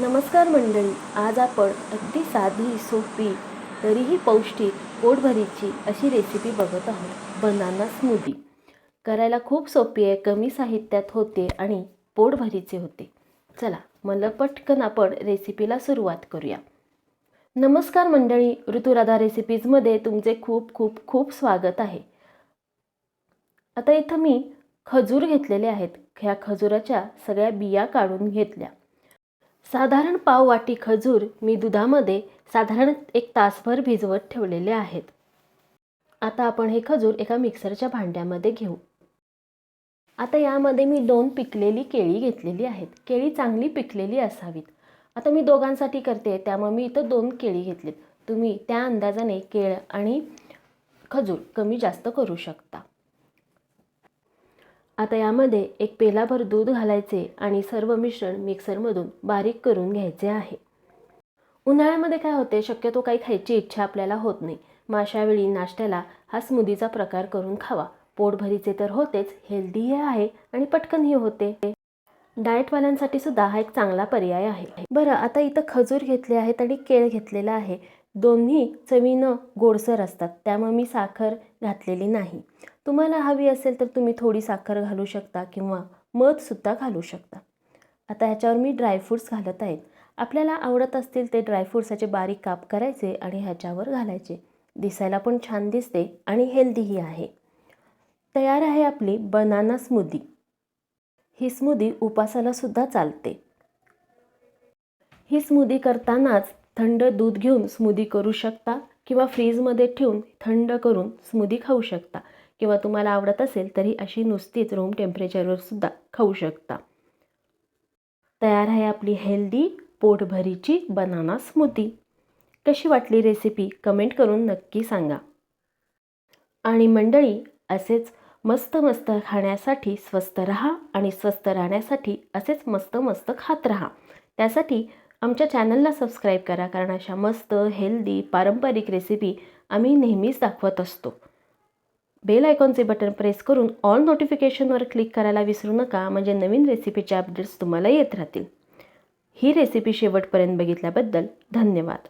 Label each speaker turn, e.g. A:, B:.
A: नमस्कार मंडळी आज आपण अगदी साधी सोपी तरीही पौष्टिक पोटभरीची अशी रेसिपी बघत आहोत. बनाना स्मूदी करायला खूप सोपी आहे कमी साहित्यात होते आणि पोटभरीचे होते. चला मला पटकन आपण रेसिपीला सुरुवात करूया. नमस्कार मंडळी ऋतुराधा रेसिपीजमध्ये तुमचे खूप खूप खूप स्वागत आहे. आता इथं मी खजूर घेतलेले आहेत. ह्या खजुराच्या सगळ्या बिया काढून घेतल्या. साधारण पाव वाटी खजूर मी दुधामध्ये साधारण एक तासभर भिजवत ठेवलेले आहेत. आता आपण हे खजूर एका मिक्सरच्या भांड्यामध्ये घेऊ. आता यामध्ये मी दोन पिकलेली केळी घेतलेली आहेत. केळी चांगली पिकलेली असावीत. आता मी दोघांसाठी करते त्यामुळे मी इथं दोन केळी घेतलीत. तुम्ही त्या अंदाजाने केळ आणि खजूर कमी जास्त करू शकता. आता यामध्ये एक पेलाभर दूध घालायचे आणि सर्व मिश्रण मिक्सरमधून बारीक करून घ्यायचे आहे. उन्हाळ्यामध्ये काय होते? शक्यतो काही खायची इच्छा आपल्याला होत नाही. मग अशावेळी नाश्त्याला हा स्मुदीचा प्रकार करून खावा. पोटभरीचे तर होतेच हेल्दीही आहे आणि पटकनही होते. डाएटवाल्यांसाठी सुद्धा हा एक चांगला पर्याय आहे. बरं आता इथं खजूर घेतले आहेत आणि केळ घेतलेला आहे. दोन्ही चवीनं गोडसर असतात त्यामुळे मी साखर घातलेली नाही. तुम्हाला हवी असेल तर तुम्ही थोडी साखर घालू शकता किंवा मधसुद्धा घालू शकता. आता ह्याच्यावर मी ड्रायफ्रूट्स घालत आहेत आपल्याला आवडत असतील ते ड्रायफ्रूट्स ह्याचे बारीक काप करायचे आणि ह्याच्यावर घालायचे. दिसायला पण छान दिसते आणि हेल्दीही आहे. तयार आहे आपली बनाना स्मूदी. ही स्मूदी उपासाला सुद्धा चालते. ही स्मूदी करतानाच थंड दूध घेऊन स्मूदी करू शकता किंवा फ्रीजमध्ये ठेवून थंड करून स्मूदी खाऊ शकता किंवा तुम्हाला आवडत असेल तरी अशी नुसतीच रूम टेम्परेचरवर सुद्धा खाऊ शकता. तयार आहे आपली हेल्दी पोटभरीची बनाना स्मूदी कशी वाटली रेसिपी कमेंट करून नक्की सांगा. आणि मंडळी असेच मस्त मस्त खाण्यासाठी स्वस्त रहा आणि स्वस्त राहण्यासाठी असेच मस्त मस्त खात रहा. त्यासाठी आमच्या चॅनलला सबस्क्राईब करा कारण अशा मस्त हेल्दी पारंपरिक रेसिपी आम्ही नेहमीच दाखवत असतो. बेल आयकॉनचे बटन प्रेस करून ऑल नोटिफिकेशनवर क्लिक करायला विसरू नका म्हणजे नवीन रेसिपीचे अपडेट्स तुम्हाला येत राहतील. ही रेसिपी शेवटपर्यंत बघितल्याबद्दल धन्यवाद.